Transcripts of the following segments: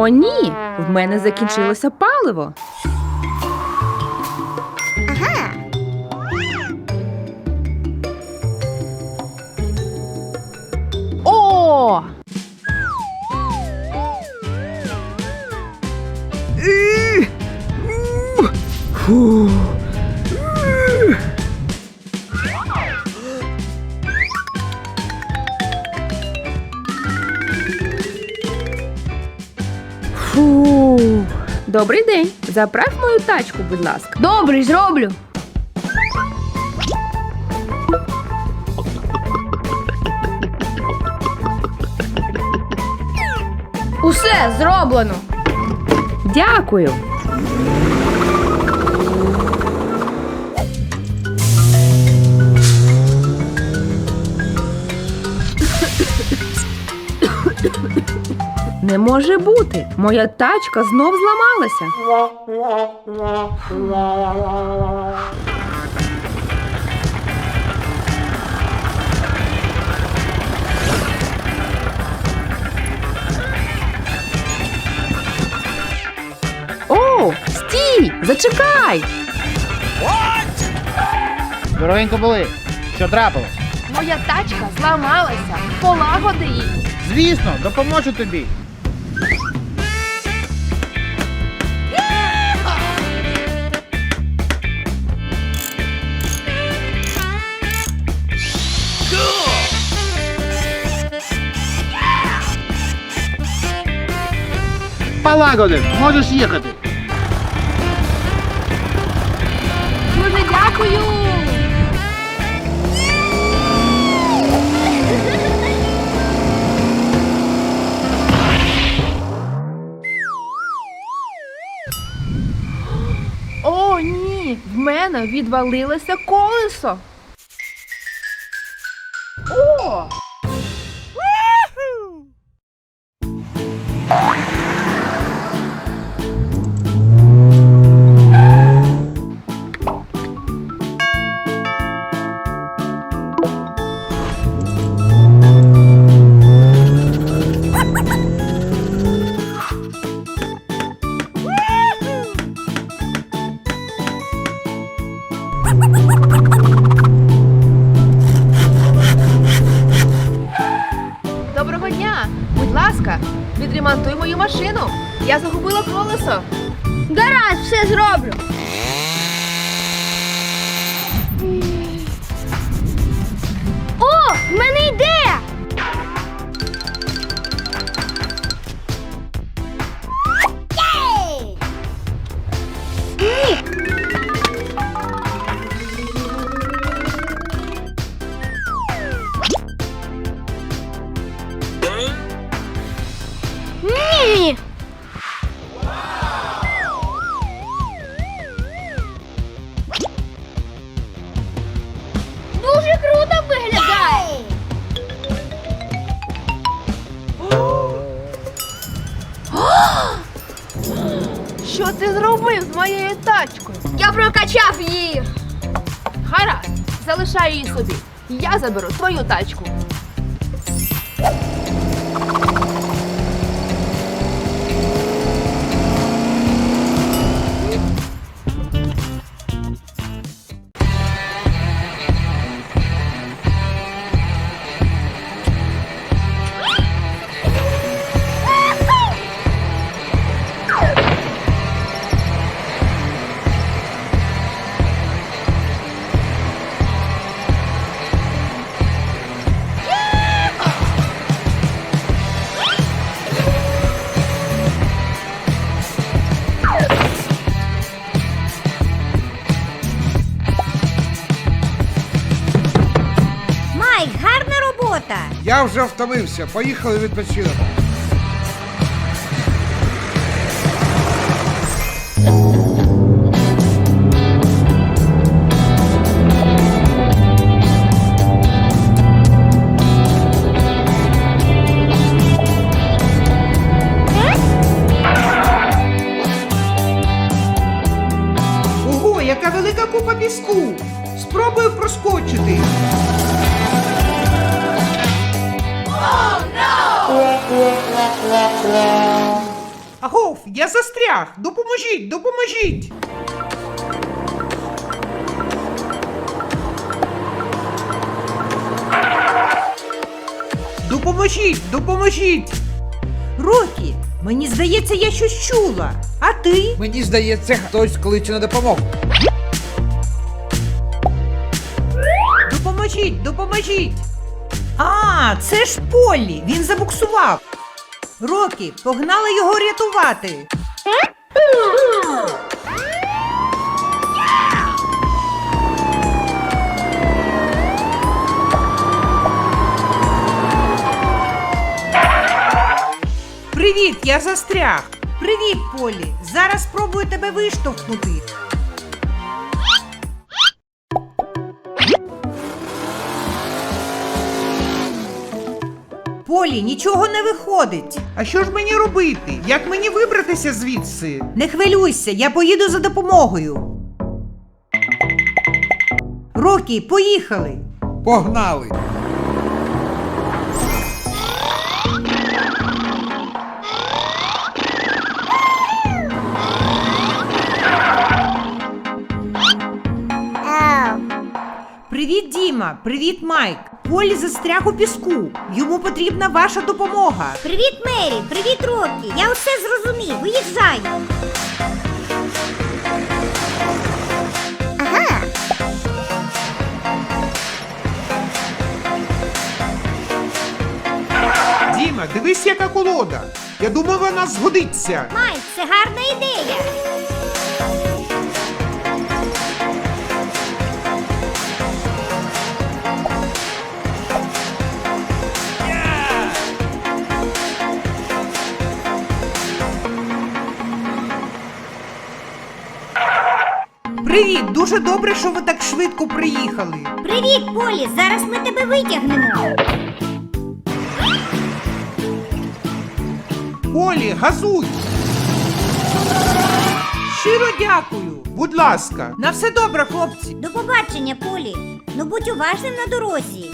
О, ні! В мене закінчилося паливо. О! Фу. Фу. Добрий день. Заправ мою тачку, будь ласка. Добре, зроблю. Усе зроблено. Дякую. Не може бути. Моя тачка знов зламалася. О, стій! Зачекай! Здоровенько були. Що трапилось? Моя тачка зламалася. Полагоди її. Звісно, допоможу тобі. Полагодив, можеш їхати. Дуже дякую. О, ні, в мене відвалилося колесо. Машину. Я загубила колесо. Гаразд, все зроблю. О, в мене зробив з моєю тачкою? Я прокачав її. Гаразд, залишай її собі. Я заберу твою тачку. Майк, гарна робота. Я вже втомився. Поїхали відпочинок. Агов, я застряг! Допоможіть, допоможіть! Допоможіть, допоможіть! Рокі, мені здається, я щось чула. А ти? Мені здається, хтось кличе на допомогу. Допоможіть, допоможіть! А, це ж Полі! Він забуксував. Рокі, погнали його рятувати. Привіт, я застряг. Привіт, Полі. Зараз спробую тебе виштовхнути. Полі, нічого не виходить. А що ж мені робити? Як мені вибратися звідси? Не хвилюйся, я поїду за допомогою. Рокі, поїхали. Погнали! Привіт, Діма. Привіт, Майк. Полі застряг у піску. Йому потрібна ваша допомога. Привіт, Мері! Привіт, Рокі! Я усе зрозумів. Виїжджай! Ага. Діма, дивись, яка колода. Я думаю, вона згодиться. Майк, це гарна ідея. Привіт, дуже добре, що ви так швидко приїхали. Привіт, Полі! Зараз ми тебе витягнемо. Полі, газуй! Щиро дякую. Будь ласка, на все добре, хлопці. До побачення, Полі. Ну будь уважним на дорозі.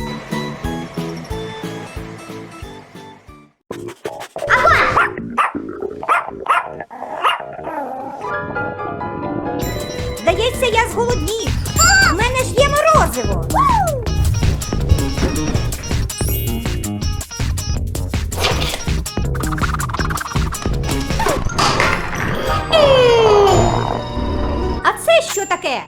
Здається, я зголоднів. У мене ж є морозиво. А це що таке?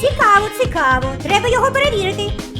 Цікаво, цікаво. Треба його перевірити.